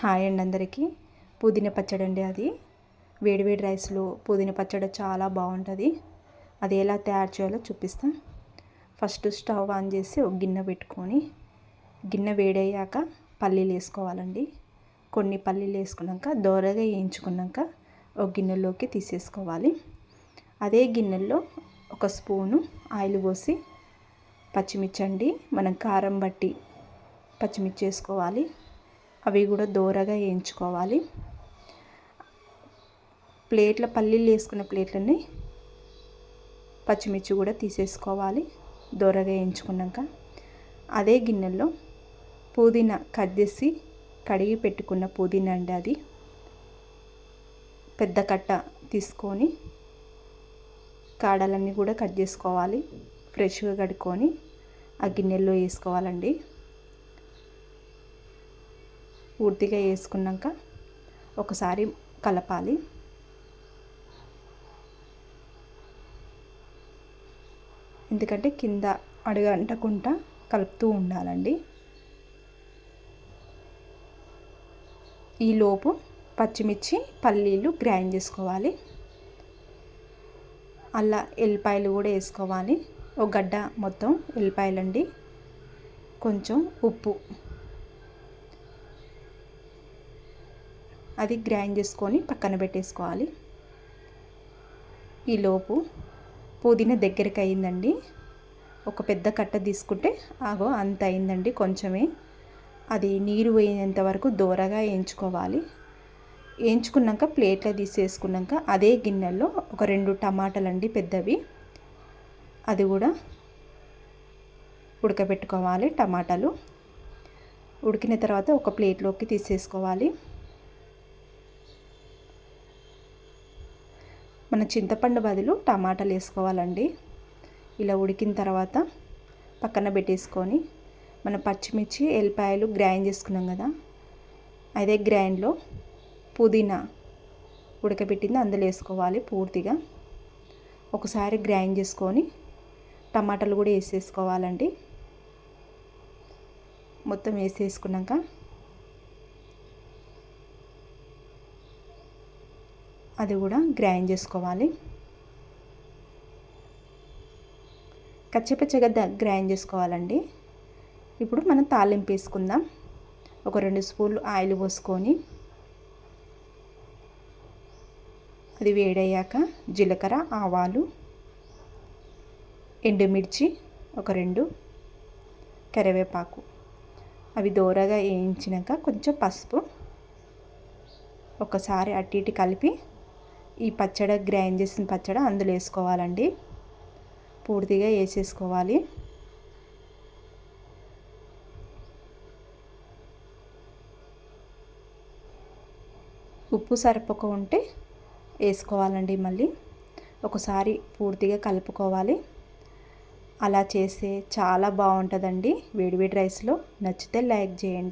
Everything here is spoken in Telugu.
హాయ్ అండి అందరికీ. పుదీనా పచ్చడి అండి అది. వేడివేడి రైస్లో పుదీనా పచ్చడి చాలా బాగుంటుంది. అది ఎలా తయారు చేయాలో చూపిస్తాం. ఫస్ట్ స్టవ్ ఆన్ చేసి ఒక గిన్నె పెట్టుకొని గిన్నె వేడయ్యాక పల్లీలు వేసుకోవాలండి. కొన్ని పల్లీలు వేసుకున్నాక దోరగా వేయించుకున్నాక ఒక గిన్నెలోకి తీసేసుకోవాలి. అదే గిన్నెలో ఒక స్పూను ఆయిల్ పోసి పచ్చిమిర్చి అండి మనం కారం బట్టి పచ్చిమిర్చి వేసుకోవాలి. అవి కూడా దోరగా వేయించుకోవాలి. ప్లేట్ల పల్లీలు వేసుకున్న ప్లేట్లని పచ్చిమిర్చి కూడా తీసేసుకోవాలి. దోరగా వేయించుకున్నాక అదే గిన్నెలో పుదీనా కట్ చేసి కడిగి పెట్టుకున్న పుదీనా అండి అది. పెద్ద కట్ట తీసుకొని కాడలన్నీ కూడా కట్ చేసుకోవాలి. ఫ్రెష్గా కడుక్కొని ఆ గిన్నెల్లో వేసుకోవాలండి. పూర్తిగా వేసుకున్నాక ఒకసారి కలపాలి. ఎందుకంటే కింద అడుగంటకుండా కలుపుతూ ఉండాలండి. ఈలోపు పచ్చిమిర్చి పల్లీలు గ్రైండ్ చేసుకోవాలి. అలా ఎల్లిపాయలు కూడా వేసుకోవాలి. ఒక గడ్డ మొత్తం ఎల్లిపాయలండి. కొంచెం ఉప్పు అది గ్రైండ్ చేసుకొని పక్కన పెట్టేసుకోవాలి. ఈలోపు పుదీనా దగ్గరికి అయిందండి. ఒక పెద్ద కట్ట తీసుకుంటే ఆగో అంత అయిందండి కొంచెమే. అది నీరు పోయేంత వరకు దూరగా వేయించుకోవాలి వేయించుకున్నాక ప్లేట్లో తీసేసుకున్నాక అదే గిన్నెలో ఒక రెండు టమాటాలు అండి పెద్దవి. అది కూడా ఉడకబెట్టుకోవాలి టమాటాలు. ఉడికిన తర్వాత ఒక ప్లేట్లోకి తీసేసుకోవాలి. మన చింతపండు బదులు టమాటాలు వేసుకోవాలండి. ఇలా ఉడికిన తర్వాత పక్కన పెట్టేసుకొని మన పచ్చిమిర్చి ఎల్లిపాయలు గ్రైండ్ చేసుకున్నాం కదా. అదే గ్రైండ్లో పుదీనా ఉడకబెట్టింది అందులో వేసుకోవాలి పూర్తిగా. ఒకసారి గ్రైండ్ చేసుకొని టమాటాలు కూడా వేసేసుకోవాలండి. మొత్తం వేసేసుకున్నాక అది కూడా గ్రైండ్ చేసుకోవాలి. కచ్చపచ్చగా గ్రైండ్ చేసుకోవాలండి. ఇప్పుడు మనం తాలింపు వేసుకుందాం. ఒక రెండు స్పూన్లు ఆయిల్ పోసుకొని అది వేడయ్యాక జీలకర్ర ఆవాలు ఎండుమిర్చి ఒక రెండు కరివేపాకు. అవి దోరగా వేయించినాక కొంచెం పసుపు. ఒకసారి అటు ఇటు కలిపి ఈ పచ్చడి గ్రైండ్ చేసిన పచ్చడి అందులో వేసుకోవాలండి. పూర్తిగా వేసేసుకోవాలి. ఉప్పు సరిపోక ఉంటే వేసుకోవాలండి మళ్ళీ. ఒకసారి పూర్తిగా కలుపుకోవాలి. అలా చేస్తే చాలా బాగుంటుందండి. వేడివేడి రైస్లో నచ్చితే లైక్ చేయండి.